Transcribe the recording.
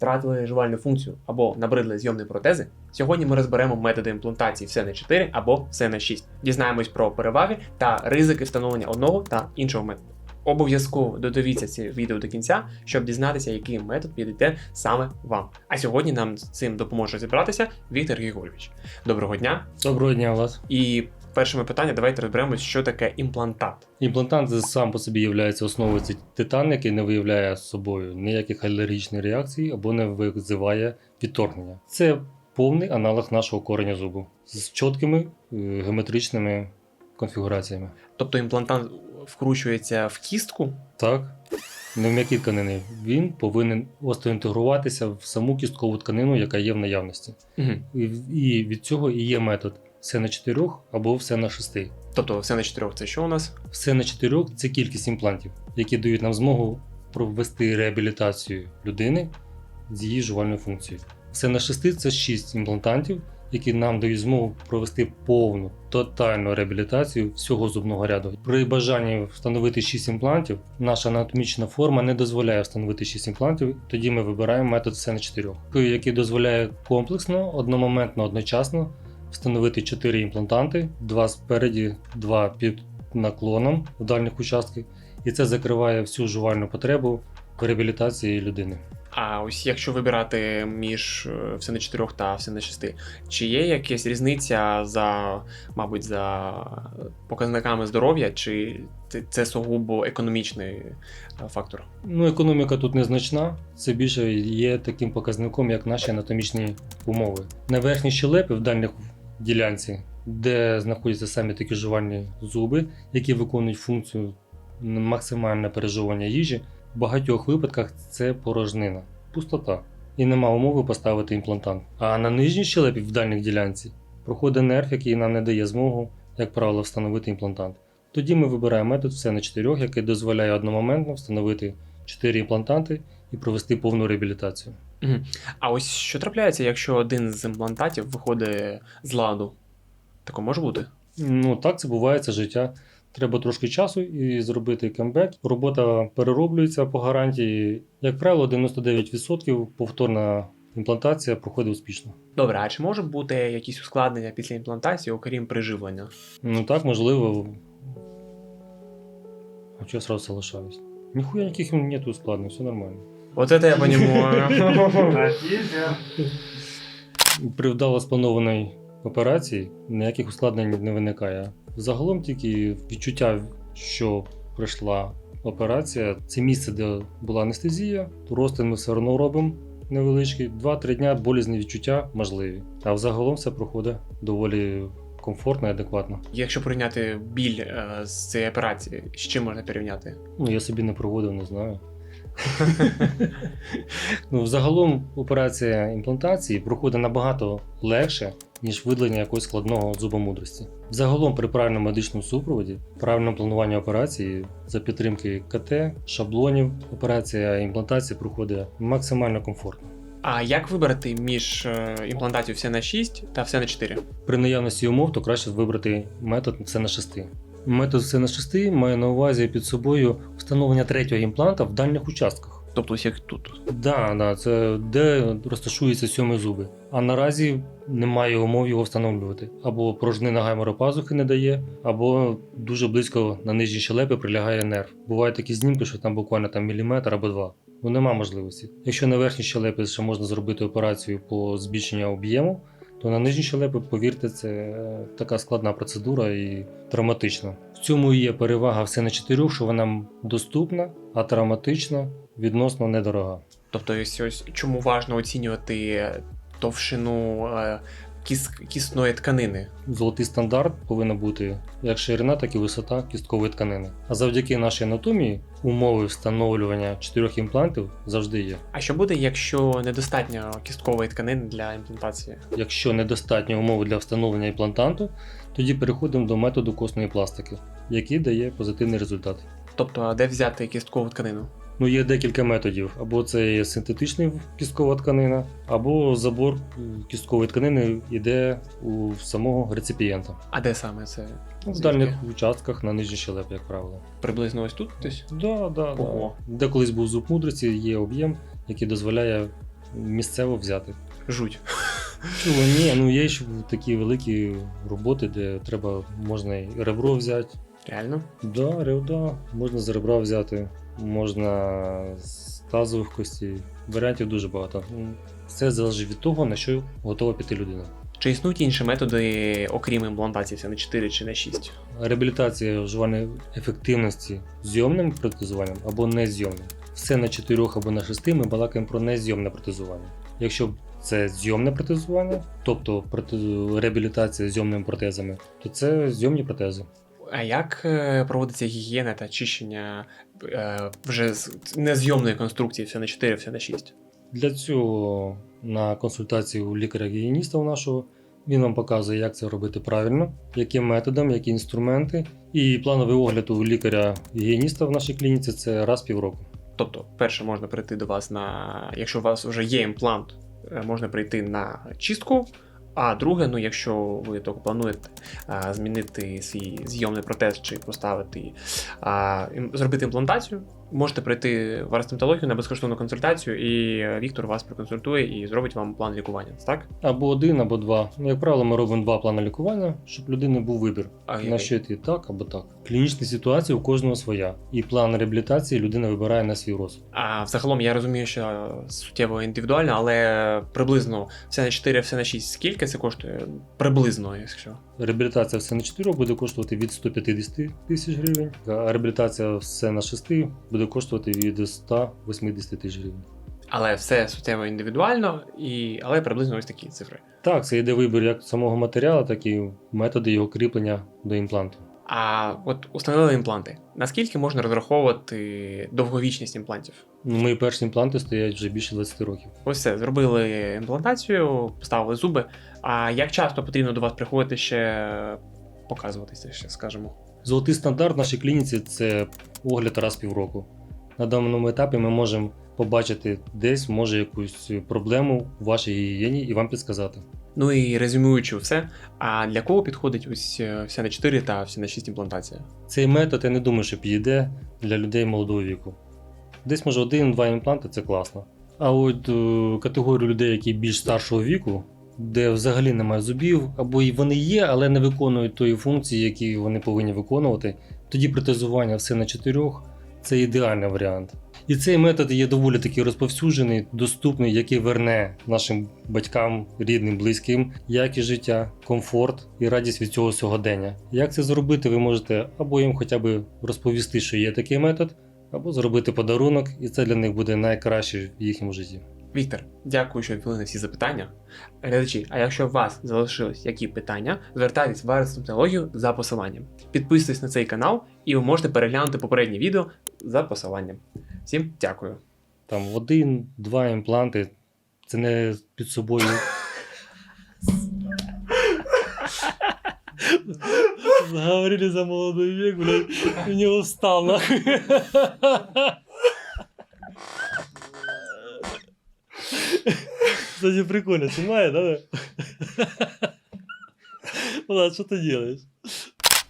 втратили жувальну функцію або набридли зйомні протези, сьогодні ми розберемо методи імплантації в на 4 або в на 6 Дізнаємось про переваги та ризики встановлення одного та іншого методу. Обов'язково додивіться це відео до кінця, щоб дізнатися, який метод підійде саме вам. А сьогодні нам з цим допоможе розібратися Віктор Григорович. Доброго дня! Доброго дня, Влад. І першими питання, давайте розберемось, що таке імплантат. Імплантант сам по собі є основою це титан, який не виявляє з собою ніяких алергічних реакцій або не визиває відторгнення. Це повний аналог нашого кореня зубу з чіткими е, геометричними конфігураціями. Тобто імплантат вкручується в кістку. Так, не в м'які тканини. Він повинен остеоінтегруватися в саму кісткову тканину, яка є в наявності. Угу. І, і від цього і є метод все на 4 або все на 6. Тобто все на 4 це що у нас? Все на 4 це кількість імплантів, які дають нам змогу провести реабілітацію людини з її жувальною функцією. Все на 6 це 6 імплантантів, які нам дають змогу провести повну тотальну реабілітацію всього зубного ряду. При бажанні встановити 6 імплантів, наша анатомічна форма не дозволяє встановити 6 імплантів. Тоді ми вибираємо метод все на 4, який дозволяє комплексно, одномоментно, одночасно встановити 4 імплантанти, два спереді, два під наклоном в дальніх участках, і це закриває всю жувальну потребу в реабілітації людини. А ось якщо вибирати між е, все на 4 та все на 6, чи є якась різниця за, мабуть, за показниками здоров'я, чи це- це сугубо економічний е, фактор? Ну, економіка тут незначна, це більше є таким показником, як наші анатомічні умови. На верхній щелепі в дальніх ділянці, де знаходяться самі такі жувальні зуби, які виконують функцію максимальне пережовування їжі, в багатьох випадках це порожнина, пустота. І нема умови поставити імплантант. А на нижній щелепі в дальній ділянці проходить нерв, який нам не дає змогу, як правило, встановити імплантант. Тоді ми вибираємо метод все на 4, який дозволяє одномоментно встановити 4 імплантанти і провести повну реабілітацію. А ось що трапляється, якщо один з імплантатів виходить з ладу? Таке може бути? Ну так це буває, це життя. Треба трошки часу і зробити кембек. Робота перероблюється по гарантії. Як правило, 99% повторна імплантація проходить успішно. Добре, а чи може бути якісь ускладнення після імплантації, окрім приживлення? Ну так, можливо. А чого я сразу залишаюсь? Ніхуя ніяких нету складних, все нормально. От це я розумію. При вдало спланованій операції ніяких ускладнень не виникає. Загалом тільки відчуття, що пройшла операція, це місце, де була анестезія, розтин ми все одно робимо невеличкий. 2-3 дня болізні відчуття можливі. А взагалом все проходить доволі комфортно і адекватно. Якщо порівняти біль е, з цієї операції, з чим можна порівняти? Ну, я собі не проводив, не знаю. Ну, взагалом операція імплантації проходить набагато легше, ніж видалення якогось складного зубомудрості. Взагалом при правильному медичному супроводі, правильному плануванні операції за підтримки КТ, шаблонів, операція імплантації проходить максимально комфортно. А як вибрати між е, імплантацією все на 6 та все на 4? При наявності умов, то краще вибрати метод все на шести. Метод все на шести має на увазі під собою встановлення третього імпланта в дальніх участках. Тобто ось як тут. Да, да, це де розташуються сьомі зуби. А наразі немає умов його встановлювати. Або порожнина гаймора пазухи не дає, або дуже близько на нижній щелепі прилягає нерв. Бувають такі знімки, що там буквально там міліметр або два. Ну нема можливості. Якщо на верхній щелепі ще можна зробити операцію по збільшенню об'єму, то на нижні щелепи, повірте, це е, така складна процедура і травматична. В цьому є перевага все на чотирьох, що вона доступна, а травматична відносно недорога. Тобто, ось, ось чому важливо оцінювати товщину е, кіс, кісної тканини. Золотий стандарт повинна бути як ширина, так і висота кісткової тканини. А завдяки нашій анатомії умови встановлювання чотирьох імплантів завжди є. А що буде, якщо недостатньо кісткової тканини для імплантації? Якщо недостатньо умови для встановлення імплантанту, тоді переходимо до методу костної пластики, який дає позитивний результат. Тобто, де взяти кісткову тканину? Ну, є декілька методів: або це є синтетична кісткова тканина, або забор е, кісткової тканини йде у самого реципієнта. А де саме це? Ну, В дальніх участках на нижній щелепі, як правило. Приблизно ось тут десь? Да, да, да. Де колись був зуб мудрості, є об'єм, який дозволяє місцево взяти. Жуть. Чого ні, ну є ще такі великі роботи, де треба можна і ребро взяти. Реально? Да, рев- да, можна з ребра взяти, можна з тазових костей. Варіантів дуже багато. М, Все залежить від того, на що готова піти людина. Чи існують інші методи, окрім імплантації, це на 4 чи на 6? Реабілітація вживання ефективності зйомним протезуванням або незйомним. Все на 4 або на 6 ми балакаємо про незйомне протезування. Якщо це зйомне протезування, тобто реабілітація зйомними протезами, то це зйомні протези. А як е, проводиться гігієна та очищення е, вже з незйомної конструкції все на 4, все на 6? Для цього на консультації у лікаря-гігієніста у нашого він вам показує, як це робити правильно, яким методом, які інструменти. І плановий огляд у лікаря-гігієніста в нашій клініці це раз в півроку. Тобто, перше можна прийти до вас на. Якщо у вас вже є імплант, е, можна прийти на чистку. А друге, ну якщо ви так плануєте а, змінити свій зйомний протез чи поставити, а, зробити імплантацію, можете прийти в арстематологію на безкоштовну консультацію, і е, Віктор вас проконсультує і зробить вам план лікування. Так? Або один, або два. Ну, як правило, ми робимо два плани лікування, щоб людини був вибір. А, На що йти так або так. Клінічна ситуація у кожного своя. І план реабілітації людина вибирає на свій розсуд. А взагалом я розумію, що суттєво індивідуально, але приблизно все на 4, все на 6. Скільки це коштує? Приблизно, якщо. Реабілітація все на 4 буде коштувати від 150 тисяч гривень, а реабілітація все на 6 буде коштувати від 180 тисяч гривень. Але все суттєво індивідуально, і... але приблизно ось такі цифри. Так, це йде вибір як самого матеріалу, так і методи його кріплення до імпланту. А от установили імпланти. Наскільки можна розраховувати довговічність імплантів? Ну, Мої перші імпланти стоять вже більше 20 років. Ось все, зробили імплантацію, поставили зуби. А як часто потрібно до вас приходити ще показуватися, ще скажемо? Золотий стандарт в нашій клініці це огляд раз півроку. На даному етапі ми можемо побачити десь може якусь проблему у вашій гігієні і вам підсказати. Ну і резюмуючи все, а для кого підходить ось е, вся на 4 та вся на 6 імплантація? Цей метод я не думаю, що підійде для людей молодого віку. Десь може один-два імпланти це класно. А от е, категорію людей, які більш старшого віку, де взагалі немає зубів, або вони є, але не виконують тої функції, які вони повинні виконувати, тоді протезування все на чотирьох це ідеальний варіант. І цей метод є доволі таки розповсюджений, доступний, який верне нашим батькам, рідним, близьким якість життя, комфорт і радість від цього сьогодення. Як це зробити, ви можете або їм хоча б розповісти, що є такий метод, або зробити подарунок, і це для них буде найкраще в їхньому житті. Віктор, дякую, що відповіли на всі запитання. Глядачі, а якщо у вас залишились які питання, звертайтесь в арстоматологію за посиланням. Підписуйтесь на цей канал, і ви можете переглянути попереднє відео за посиланням. Всім дякую. Там один-два імпланти, це не під собою. Говорили за молодой век, блядь, у него встал нахуй. Кстати, прикольно, снимает, да? Влад, что ты делаешь?